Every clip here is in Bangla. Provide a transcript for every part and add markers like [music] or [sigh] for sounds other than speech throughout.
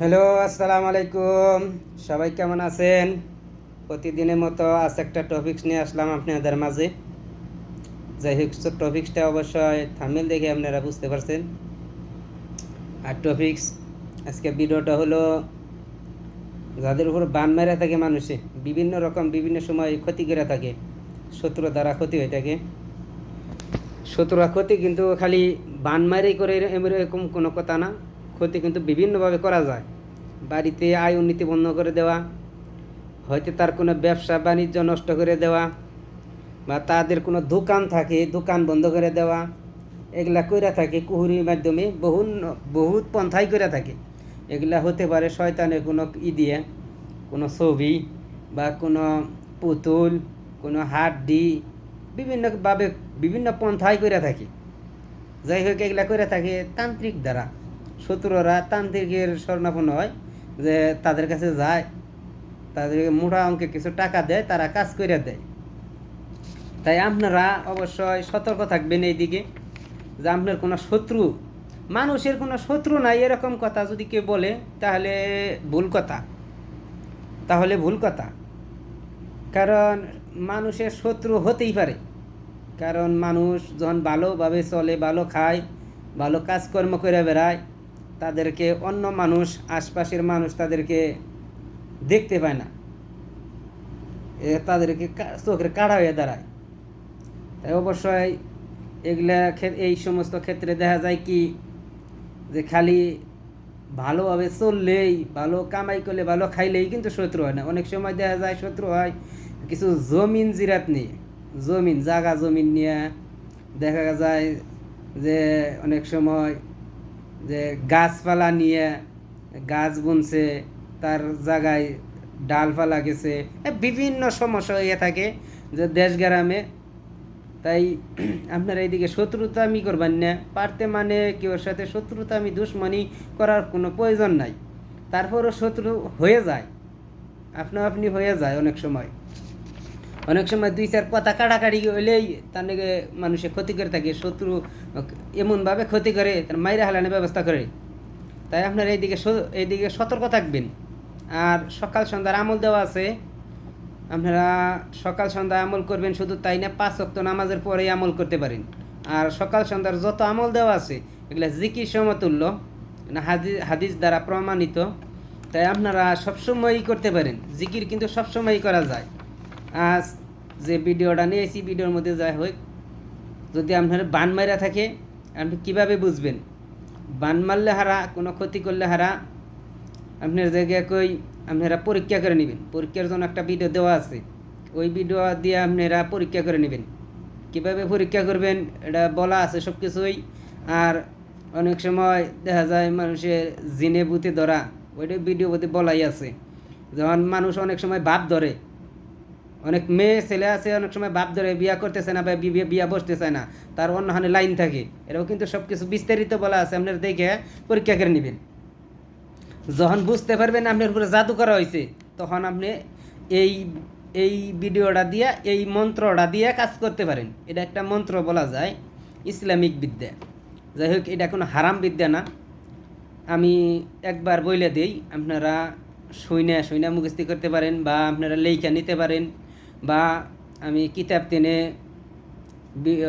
হ্যালো, আসসালামু আলাইকুম। সবাই কেমন আছেন? প্রতিদিনের মতো আজ একটা টপিক্স নিয়ে আসলাম আপনাদের মাঝে। যাই হোক টপিক্সটা অবশ্যই থামেল দেখে আপনারা বুঝতে পারছেন। আর টপিক্স আজকে ভিডিওটা হলো যাদের উপর বান মেরে থাকে মানুষে, বিভিন্ন রকম বিভিন্ন সময় ক্ষতি করে থাকে শত্রু দ্বারা ক্ষতি হয়ে থাকে। শত্রুরা ক্ষতি কিন্তু খালি বান মারেই করে এরকম কোনো কথা না। ক্ষতি কিন্তু বিভিন্নভাবে করা যায়। বাড়িতে আয় উন্নতি বন্ধ করে দেওয়া, হয়তো তার কোনো ব্যবসা বাণিজ্য নষ্ট করে দেওয়া বা তাদের কোনো দোকান থাকে, দোকান বন্ধ করে দেওয়া, এগুলা কইরা থাকে, কুহুরির মাধ্যমে বহু বহুত পন্থাই করে থাকে। এগুলা হতে পারে শয়তানের কোনো ই দিয়ে, কোনো ছবি বা কোনো পুতুল, কোনো হাড্ডি, বিভিন্নভাবে, বিভিন্ন পন্থাই করে থাকে। যাই হোক, এগুলা করে থাকে তান্ত্রিক দ্বারা। শত্রুরা তান্ত্রিকের স্বর্ণাপন্ন হয়, যে তাদের কাছে যায় তাদেরকে মোটা অঙ্কে কিছু টাকা দেয়, তারা কাজ করে দেয়। তাই আপনারা অবশ্যই সতর্ক থাকবেন এই দিকে যে আপনার কোনো শত্রু, মানুষের কোনো শত্রু নাই এরকম কথা যদি কেউ বলে, তাহলে ভুল কথা। তাহলে ভুল কথা। কারণ মানুষের শত্রু হতেই পারে। কারণ মানুষ যখন ভালোভাবে চলে, ভালো খায়, ভালো কাজকর্ম করে বেড়ায় তাদেরকে, অন্য মানুষ, আশপাশের মানুষ তাদেরকে দেখতে পায় না। তাদেরকে চোখের কাড়া হয়ে দাঁড়ায়। তাই অবশ্যই এগুলা এই সমস্ত ক্ষেত্রে দেখা যায় কি, যে খালি ভালোভাবে চললেই, ভালো কামাই করলে, ভালো খাইলেই কিন্তু শত্রু হয় না। অনেক সময় দেখা যায় শত্রু হয় কিছু জমিন জিরাত নিয়ে। জমিন, জাগা জমিন নিয়ে দেখা যায় যে অনেক সময় যে গাছপালা নিয়ে গাছ বুনছে, তার জায়গায় ডালপালা গেছে বিভিন্ন সমস্যা হয়ে থাকে যে দেশ গ্রামে। তাই [clears throat] আপনারা এইদিকে শত্রুতা আমি করবেন না, পারতে মানে কেউর সাথে শত্রুতা আমি দুশ্মনী করার কোনো প্রয়োজন নাই। তারপরও শত্রু হয়ে যায়, আপনা আপনি হয়ে যায় অনেক সময়। অনেক সময় দুই চার কথা কাটাকাটি হইলেই তার নাকি মানুষের ক্ষতি করে থাকে, শত্রু এমনভাবে ক্ষতি করে, তার মাইরা হালানোর ব্যবস্থা করে। তাই আপনার এইদিকে এইদিকে সতর্ক থাকবেন। আর সকাল সন্ধ্যার আমল দেওয়া আছে। আপনারা সকাল সন্ধ্যা আমল করবেন, শুধু তাই না, পাঁচ অক্ত নামাজের পরেই আমল করতে পারেন। আর সকাল সন্ধ্যার যত আমল দেওয়া আছে, এগুলা জিকির সমতুল্য হাদিস হাদিস দ্বারা প্রমাণিত। তাই আপনারা সবসময়ই করতে পারেন। জিকির কিন্তু সবসময়ই করা যায়। আজ যে ভিডিওটা নিয়েছি ভিডিওর মধ্যে যাই হোক, যদি আপনার বান মারা থাকে, আপনি কীভাবে বুঝবেন? বান মারলে হারা, কোনো ক্ষতি করলে হারা, আপনার জায়গায় কই আপনারা পরীক্ষা করে নেবেন। পরীক্ষার জন্য একটা ভিডিও দেওয়া আছে। ওই ভিডিও দিয়ে আপনারা পরীক্ষা করে নেবেন। কীভাবে পরীক্ষা করবেন, এটা বলা আছে সব কিছুই আর অনেক সময় দেখা যায় মানুষের জিনে বুতে ধরা, ওইটা ভিডিও বলতে বলাই আছে। যখন মানুষ অনেক সময় ভাব ধরে অনেক মেয়ে ছেলে আছে, অনেক সময় বাপ ধরে বিয়া করতেছে না বা বিয়া বসতে চায় না, তার অন্যখানে লাইন থাকে। এরাও কিন্তু সব কিছু বিস্তারিত বলা আছে আপনার দেখে পরীক্ষা করে নেবেন। যখন বুঝতে পারবেন আপনার উপরে জাদু করা হয়েছে তখন আপনি এই এই ভিডিওটা দিয়ে, এই মন্ত্রটা দিয়ে কাজ করতে পারেন। এটা একটা মন্ত্র বলা যায়, ইসলামিক বিদ্যা। যাই হোক, এটা কোনো হারাম বিদ্যা না। আমি একবার বইলে দেই, আপনারা সৈনা সৈনা মুখস্থি করতে পারেন বা আপনারা লেখা নিতে পারেন। বা আমি কিতাব বি-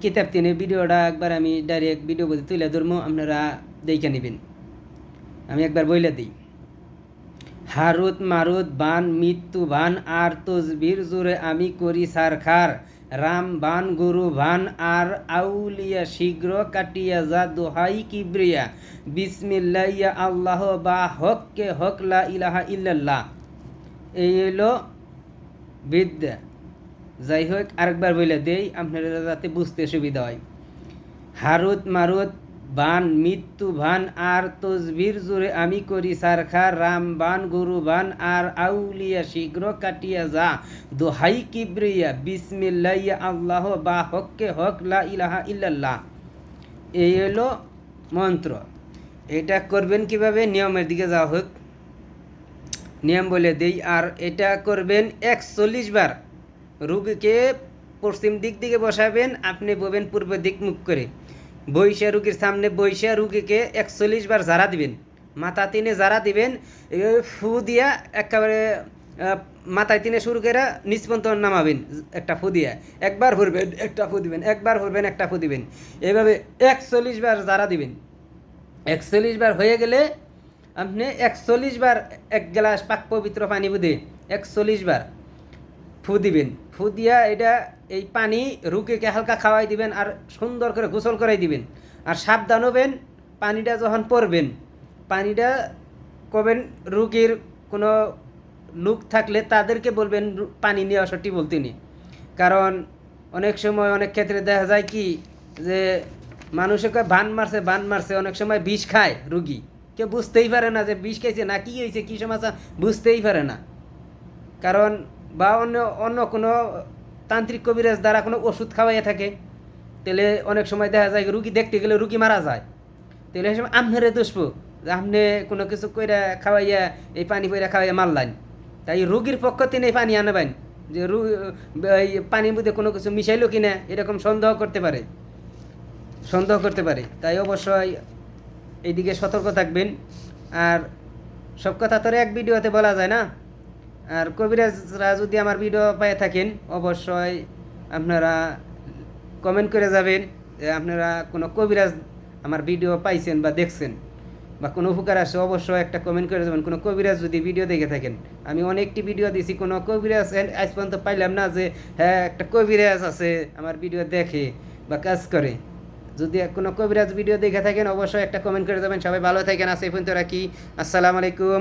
কিতাব টেনে ভিডিওটা একবার আমি ডাইরেক্ট ভিডিও বলতে তুলে ধরবো আপনারা দেখে নেবেন। আমি একবার বইলে দিই। হারুত মারুত বান মৃত্যু বান আর তসবির জোরে আমি করি সারখার। রাম বান গুরু বান আর আউলিয়া শীঘ্র কাটিয়া যা দোহাই কিবরিয়া। বিসমিল্লা ইয়া আল্লাহ বা হককে হক লা ইলাহা ইল্লাল্লাহ। এই হলো বিদ্যা। যাই হোক আরেকবার বলে দেই, আপনারা যাতে বুঝতে সুবিধা হয়। হারুত মারুত, বান, মৃত্যু, ভান, আর তসবির জোরে আমি করি সারখার। রাম বান, গুরু বান, আর আউলিয়া শীঘ্র কাটিয়া যা। দোহাই কিবরিয়া বিসমিল্লাইয়া আল্লাহ, বা হককে হক, লা ইলাহা ইল্লাল্লাহ। এই হলো মন্ত্র। এটা করবেন কীভাবে? নিয়মের দিকে যাওয়া হোক। নিয়ম বলে দেই, আর এটা করবেন একচল্লিশ বার। রুগীকে পশ্চিম দিক দিকে বসাবেন, আপনি ববেন পূর্ব দিক মুখ করে। বৈশা রুগীর সামনে বৈশা রুগীকে একচল্লিশ বার জারা দিবেন। মাথা তিনে জারা দিবেন ফু দিয়া একেবারে মাথায় তিনে শুরু করে নিচ পর্যন্ত নামাবেন, একটা ফু দিয়া। একবার ভরবেন একটা ফু দিবেন, একবার ভরবেন একটা ফু দিবেন। এইভাবে একচল্লিশ বার জারা দিবেন। একচল্লিশ বার হয়ে গেলে আপনি একচল্লিশ বার এক গ্লাস পাক পবিত্র পানি বুধে একচল্লিশ বার ফু দিবেন। ফু দিয়া এটা এই পানি রুগীকে হালকা খাওয়াই দিবেন আর সুন্দর করে গোসল করাই দিবেন। আর সাবধান হবেন, পানিটা যখন পরবেন পানিটা কবেন রুগীর কোনো লুক থাকলে তাদেরকে বলবেন পানি নিয়ে আসো টিবল তিনি কারণ অনেক সময় অনেক ক্ষেত্রে দেখা যায় কি যে মানুষে কয়, বান মারছে বান মারছে। অনেক সময় বিষ খায় রুগী। কেউ বুঝতেই পারে না যে বিষ খাইছে না কি হয়েছে কী সমস্যা? বুঝতেই পারে না। কারণ বা অন্য অন্য কোনো তান্ত্রিক কবিরাজ দ্বারা কোনো ওষুধ খাওয়াইয়া থাকে, তাহলে অনেক সময় দেখা যায় রুগী দেখতে গেলে রুগী মারা যায়। তাহলে সময় আমনেরে দোষব, যে আপনি কোনো কিছু কইরা খাওয়াইয়া, এই পানি পইরা খাওয়াইয়া মারলেন তাই রুগীর পক্ষ থেকে এই পানি আনবেন যে রু, এই পানির মধ্যে কোনো কিছু মিশাইলো কিনা, এরকম সন্দেহ করতে পারে। সন্দেহ করতে পারে। তাই অবশ্যই এইদিকে সতর্ক থাকবেন। আর সব কথা তো এক ভিডিওতে বলা যায় না। আর কবিরাজরা যদি আমার ভিডিও পেয়ে থাকেন, অবশ্যই আপনারা কমেন্ট করে যাবেন যে আপনারা কোনো কবিরাজ আমার ভিডিও পাইছেন বা দেখছেন বা কোনো উপকার আসে অবশ্যই একটা কমেন্ট করে যাবেন। কোনো কবিরাজ যদি ভিডিও দেখে থাকেন, আমি অনেকটি ভিডিও দিয়েছি কোনো কবিরাজ আজ পর্যন্ত পাইলাম না যে হ্যাঁ একটা কবিরাজ আছে, আমার ভিডিও দেখে বা কাজ করে। যদি কোনো কবিরাজ ভিডিও দেখে থাকেন, অবশ্যই একটা কমেন্ট করে দেবেন। সবাই ভালো থাকেন। আসে পর্যন্ত রাখি। আসসালামু আলাইকুম।